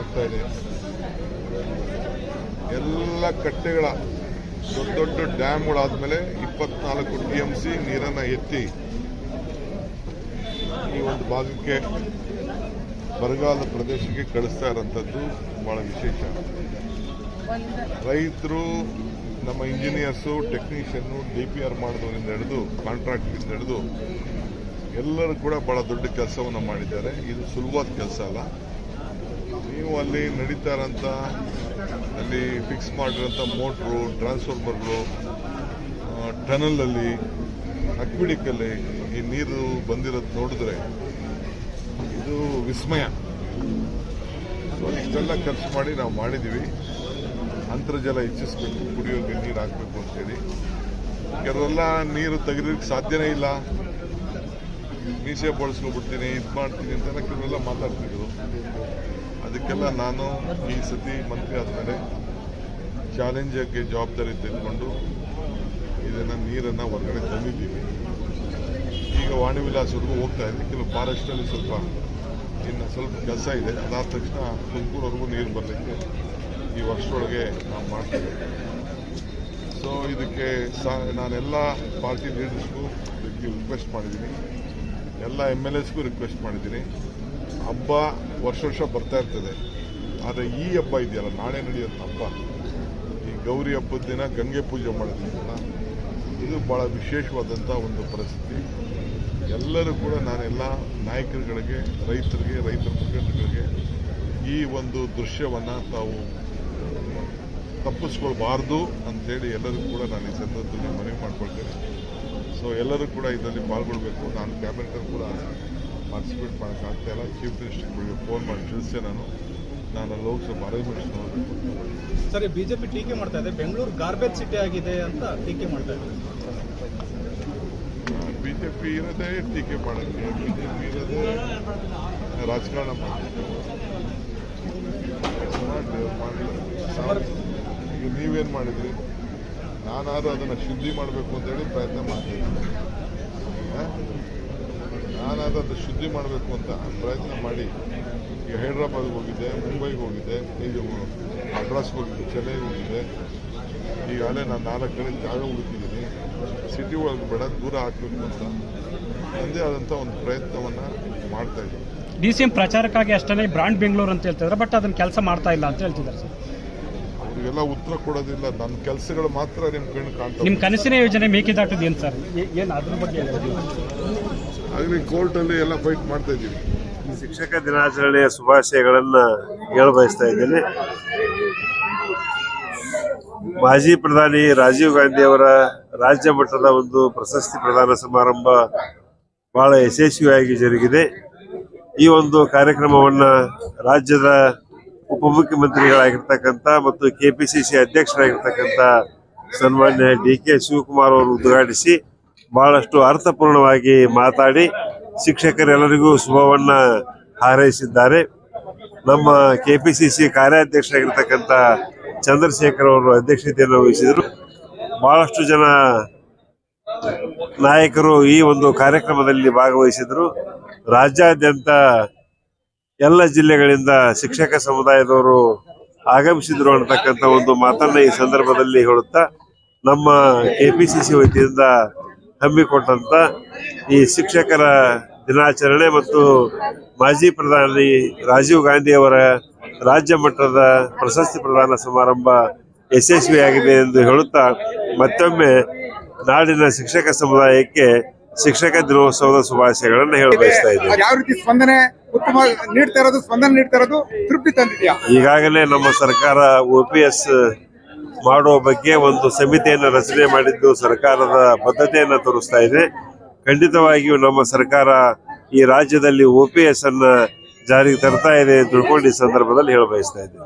ಆಗ್ತಾ ಇದೆ. ಎಲ್ಲ ಕಟ್ಟೆಗಳ ದೊಡ್ಡ ದೊಡ್ಡ ಡ್ಯಾಮ್ಗಳಾದ್ಮೇಲೆ ಇಪ್ಪತ್ನಾಲ್ಕು ಟಿ ಎಂ ಸಿ ನೀರನ್ನು ಎತ್ತಿ ಈ ಒಂದು ಭಾಗಕ್ಕೆ ಬರಗಾಲದ ಪ್ರದೇಶಕ್ಕೆ ಕಳಿಸ್ತಾ ಇರೋಂಥದ್ದು ಬಹಳ ವಿಶೇಷ. ರೈತರು, ನಮ್ಮ engineers technician D P R ಮಾಡಿದವರಿಂದ ಹಿಡಿದು ಕಾಂಟ್ರಾಕ್ಟ್ರಿಂದ ಹಿಡಿದು ಎಲ್ಲರೂ ಕೂಡ ಬಹಳ ದೊಡ್ಡ ಕೆಲಸವನ್ನು ಮಾಡಿದ್ದಾರೆ. ಇದು ಸುಲಭವಾದ ಕೆಲಸ ಅಲ್ಲ. ಅಲ್ಲಿ ನಡೀತಾ ಇರೋಂಥ ಅಲ್ಲಿ ಫಿಕ್ಸ್ ಮಾಡಿರೋಂಥ ಮೋಟ್ರು ಟ್ರಾನ್ಸ್ಫಾರ್ಮರ್ಗಳು ಟನಲಲ್ಲಿ ಅಕ್ವಿಡಿಕಲ್ಲಿ ಈ ನೀರು ಬಂದಿರೋದು ನೋಡಿದ್ರೆ ಇದು ವಿಸ್ಮಯ. ಸೊ ಇಷ್ಟೆಲ್ಲ ಖರ್ಚು ಮಾಡಿ ನಾವು ಮಾಡಿದ್ದೀವಿ ಅಂತರ್ಜಲ ಹೆಚ್ಚಿಸ್ಬೇಕು ಕುಡಿಯೋಕ್ಕೆ ನೀರು ಹಾಕಬೇಕು ಅಂತೇಳಿ. ಕೆಲವೆಲ್ಲ ನೀರು ತೆಗೆದಕ್ಕೆ ಸಾಧ್ಯವೇ ಇಲ್ಲ ಮೀಸೆ ಬಳಸ್ಕೊಬಿಡ್ತೀನಿ ಇದು ಮಾಡ್ತೀನಿ ಅಂತೆಲ್ಲ ಕೆಲವೆಲ್ಲ ಮಾತಾಡ್ತಿದ್ರು. ಅದಕ್ಕೆಲ್ಲ ನಾನು ಈ ಸತಿ ಮಂತ್ರಿ ಆದಮೇಲೆ ಚಾಲೆಂಜಕ್ಕೆ ಜವಾಬ್ದಾರಿ ತೆಗೆದುಕೊಂಡು ಇದನ್ನು ನೀರನ್ನು ಹೊರಗಡೆ ತಂದಿದ್ದೀವಿ ಈಗ ವಾಣಿ ವಿಲಾಸವರೆಗೂ ಹೋಗ್ತಾ ಇದೆ ಕೆಲವು ಫಾರೆಸ್ಟಲ್ಲಿ ಸ್ವಲ್ಪ ಇನ್ನು ಸ್ವಲ್ಪ ಕೆಲಸ ಇದೆ. ಅದಾದ ತಕ್ಷಣ ತುಮಕೂರವರೆಗೂ ನೀರು ಬರಲಿಕ್ಕೆ ಈ ವರ್ಷದೊಳಗೆ ನಾವು ಮಾಡ್ತೀವಿ. ಸೊ ಇದಕ್ಕೆ ಸಾ ನಾನೆಲ್ಲ ಪಾರ್ಟಿ ಲೀಡರ್ಸ್ಗೂ ಇದಕ್ಕೆ ರಿಕ್ವೆಸ್ಟ್ ಮಾಡಿದ್ದೀನಿ. ಎಲ್ಲ ಎಂ ಎಲ್ ಎಸ್ಗೂ ರಿಕ್ವೆಸ್ಟ್ ಮಾಡಿದ್ದೀನಿ. ಹಬ್ಬ, ವರ್ಷ ವರ್ಷ ಬರ್ತಾ ಇರ್ತದೆ. ಆದರೆ ಈ ಹಬ್ಬ ಇದೆಯಲ್ಲ, ನಾಳೆ ನಡೆಯುವಂಥ ಹಬ್ಬ. ಈ ಗೌರಿ ಹಬ್ಬದ ದಿನ ಗಂಗೆ ಪೂಜೆ ಮಾಡೋದ್ರಿಂದ ಇದು ಭಾಳ ವಿಶೇಷವಾದಂಥ ಒಂದು ಪರಿಸ್ಥಿತಿ. ಎಲ್ಲರೂ ಕೂಡ ನಾನೆಲ್ಲ ನಾಯಕರುಗಳಿಗೆ, ರೈತರಿಗೆ ರೈತರ ಮುಖಂಡರುಗಳಿಗೆ ಈ ಒಂದು ದೃಶ್ಯವನ್ನು ತಾವು ತಪ್ಪಿಸ್ಕೊಳ್ಬಾರ್ದು ಅಂತೇಳಿ ಎಲ್ಲರಿಗೂ ಕೂಡ ನಾನು ಈ ಸಂದರ್ಭದಲ್ಲಿ ಮನವಿ ಮಾಡ್ಕೊಳ್ತೇನೆ. ಸೊ ಎಲ್ಲರೂ ಕೂಡ ಇದರಲ್ಲಿ ಪಾಲ್ಗೊಳ್ಬೇಕು. ನಾನು ಕ್ಯಾಬಿನೆಟಲ್ಲಿ ಕೂಡ ಪಾರ್ಟಿಸಿಪೇಟ್ ಮಾಡೋಕ್ಕಾಗ್ತಾ ಇಲ್ಲ. ಚೀಫ್ ಮಿನಿಸ್ಟರ್ಗಳಿಗೆ ಫೋನ್ ಮಾಡಿ ತಿಳಿಸೆ ನಾನು. ನಾನು ಅಲ್ಲಿ ಹೋಗಿ ಸ್ವಲ್ಪ ಅರೇಂಜ್ಮೆಂಟ್ಸ್ ನೋಡಬೇಕು ಸರಿ ಬಿಜೆಪಿ ಟೀಕೆ ಮಾಡ್ತಾ ಇದೆ. ಬೆಂಗಳೂರು ಗಾರ್ಬೇಜ್ ಸಿಟಿ ಆಗಿದೆ ಅಂತ ಟೀಕೆ ಮಾಡ್ತಾ ಇದೆ ಬಿ ಜೆ ಪಿ ಇರೋದೇ ಟೀಕೆ ಮಾಡೋಕ್ಕೆ. ಬಿ ಜೆ ಪಿ ಇರೋದೇ ರಾಜಕಾರಣ ಮಾಡೋಕ್ಕೆ. ಮಾಡಿಲ್ಲ ಮಾಡಲಿ. ಈಗ ನೀವೇನು ಮಾಡಿದ್ರಿ? ನಾನಾದ್ರೂ ಅದನ್ನು ಶುದ್ಧಿ ಮಾಡಬೇಕು ಅಂತೇಳಿ ಪ್ರಯತ್ನ ಮಾಡ್ತಿದ್ದೀನಿ ನಾನಾದರೂ ಅದು ಶುದ್ಧಿ ಮಾಡಬೇಕು ಅಂತ ಪ್ರಯತ್ನ ಮಾಡಿ ಈಗ ಹೈದ್ರಾಬಾದ್ಗೆ ಹೋಗಿದ್ದೆ, ಮುಂಬೈಗೆ ಹೋಗಿದ್ದೆ, ಇದು ಮಡ್ರಾಸ್ಗೆ ಹೋಗಿದ್ದೆ, ಚೆನ್ನೈಗೆ ಹೋಗಿದ್ದೆ. ಈಗಾಗಲೇ ನಾನು ನಾಲ್ಕು ಕಡೆ ಜಾಗ ಹುಡುಕಿದ್ದೀನಿ. ಸಿಟಿ ಒಳಗೆ ಬೇಡ, ದೂರ ಹಾಕಬೇಕು ಅಂತ. ನನ್ನದೇ ಆದಂಥ ಒಂದು ಪ್ರಯತ್ನವನ್ನು ಮಾಡ್ತಾ ಇದ್ದೀನಿ. ಡಿ ಸಿ ಎಂ ಪ್ರಚಾರಕ್ಕಾಗಿ ಅಷ್ಟೇ ಬ್ರಾಂಡ್ ಬೆಂಗಳೂರು ಅಂತ ಹೇಳ್ತಿದ್ದಾರೆ, ಬಟ್ ಅದನ್ನ ಕೆಲಸ ಮಾಡ್ತಾ ಇಲ್ಲ ಅಂತ ಹೇಳ್ತಿದ್ದಾರೆ ಸರ್. ಅವರಿಗೆಲ್ಲ ಉತ್ತರ ಕೊಡೋದಿಲ್ಲ. ನನ್ನ ಕೆಲಸಗಳು ಮಾತ್ರ ನಿಮ್ಮ ಕಣ್ಣು ಕಾಣ್ತಾ ನಿಮ್ಮ ಕನಸಿನ ಯೋಜನೆ ಮೇಕೆದಾಟದ ಏನು ಸರ್. ಏನು ಅದ್ರ ಬಗ್ಗೆ ಹೇಳ್ಬೋದು? ಕೋರ್ಟ್ ಕೋರ್ಟಲ್ಲಿ ಎಲ್ಲ ಫೈಟ್ ಮಾಡ್ತಾ ಇದ್ದೀವಿ. ಶಿಕ್ಷಕ ದಿನಾಚರಣೆಯ ಶುಭಾಶಯಗಳನ್ನ ಹೇಳ ಬಯಸ್ತಾ ಇದ್ದೀನಿ. ಮಾಜಿ ಪ್ರಧಾನಿ ರಾಜೀವ್ ಗಾಂಧಿ ಅವರ ರಾಜ್ಯ ಮಟ್ಟದ ಒಂದು ಪ್ರಶಸ್ತಿ ಪ್ರದಾನ ಸಮಾರಂಭ ಬಹಳ ಯಶಸ್ವಿಯಾಗಿ ಜರುಗಿದೆ. ಈ ಒಂದು ಕಾರ್ಯಕ್ರಮವನ್ನ ರಾಜ್ಯದ ಉಪಮುಖ್ಯಮಂತ್ರಿಗಳಾಗಿರ್ತಕ್ಕಂಥ ಮತ್ತು ಕೆಪಿಸಿಸಿ ಅಧ್ಯಕ್ಷರಾಗಿರ್ತಕ್ಕಂಥ ಸನ್ಮಾನ್ಯ ಡಿ ಕೆ ಶಿವಕುಮಾರ್ ಅವರು ಉದ್ಘಾಟಿಸಿ ಬಹಳಷ್ಟು ಅರ್ಥಪೂರ್ಣವಾಗಿ ಮಾತಾಡಿ ಶಿಕ್ಷಕರೆಲ್ಲರಿಗೂ ಶುಭವನ್ನು ಹಾರೈಸಿದ್ದಾರೆ. ನಮ್ಮ ಕೆಪಿಸಿಸಿ ಕಾರ್ಯಾಧ್ಯಕ್ಷರಾಗಿರ್ತಕ್ಕಂಥ ಚಂದ್ರಶೇಖರ್ ಅವರು ಅಧ್ಯಕ್ಷತೆಯನ್ನು ವಹಿಸಿದರು. ಬಹಳಷ್ಟು ಜನ ನಾಯಕರು ಈ ಒಂದು ಕಾರ್ಯಕ್ರಮದಲ್ಲಿ ಭಾಗವಹಿಸಿದರು. ರಾಜ್ಯಾದ್ಯಂತ ಎಲ್ಲ ಜಿಲ್ಲೆಗಳಿಂದ ಶಿಕ್ಷಕ ಸಮುದಾಯದವರು ಆಗಮಿಸಿದ್ರು ಅನ್ನತಕ್ಕಂಥ ಒಂದು ಮಾತನ್ನ ಈ ಸಂದರ್ಭದಲ್ಲಿ ಹೇಳುತ್ತಾ, ನಮ್ಮ ಕೆಪಿಸಿಸಿ ವತಿಯಿಂದ ಹಮ್ಮಿಕೊಟ್ಟಂತ ಈ ಶಿಕ್ಷಕರ ದಿನಾಚರಣೆ ಮತ್ತು ಮಾಜಿ ಪ್ರಧಾನಿ ರಾಜೀವ್ ಗಾಂಧಿ ಅವರ ರಾಜ್ಯ ಮಟ್ಟದ ಪ್ರಶಸ್ತಿ ಪ್ರದಾನ ಸಮಾರಂಭ ಯಶಸ್ವಿಯಾಗಿದೆ ಎಂದು ಹೇಳುತ್ತಾ, ಮತ್ತೊಮ್ಮೆ ನಾಡಿನ ಶಿಕ್ಷಕ ಸಮುದಾಯಕ್ಕೆ ಶಿಕ್ಷಕ ದಿನೋತ್ಸವದ ಶುಭಾಶಯಗಳನ್ನು ಹೇಳ ಬಯಸ್ತಾ ಇದ್ದೇವೆ ಉತ್ತಮ ನೀಡ್ತಾ ಇರೋದು, ಸ್ಪಂದನೆ ನೀಡ್ತಾ ಇರೋದು ತೃಪ್ತಿ ತಂದಿದ್ಯಾ? ಈಗಾಗಲೇ ನಮ್ಮ ಸರ್ಕಾರ ಒ ಮಾಡುವ ಬಗ್ಗೆ ಒಂದು ಸಮಿತಿಯನ್ನು ರಚನೆ ಮಾಡಿದ್ದು ಸರ್ಕಾರದ ಬದ್ಧತೆಯನ್ನು ತೋರಿಸ್ತಾ ಇದೆ. ಖಂಡಿತವಾಗಿಯೂ ನಮ್ಮ ಸರ್ಕಾರ ಈ ರಾಜ್ಯದಲ್ಲಿ ಒ ಪಿ ಎಸ್ ಅನ್ನ ಜಾರಿಗೆ ತರ್ತಾ ಇದೆ ಅಂತ ತಿಳ್ಕೊಂಡು ಈ ಸಂದರ್ಭದಲ್ಲಿ ಹೇಳ ಬಯಸ್ತಾ ಇದ್ದೇನೆ.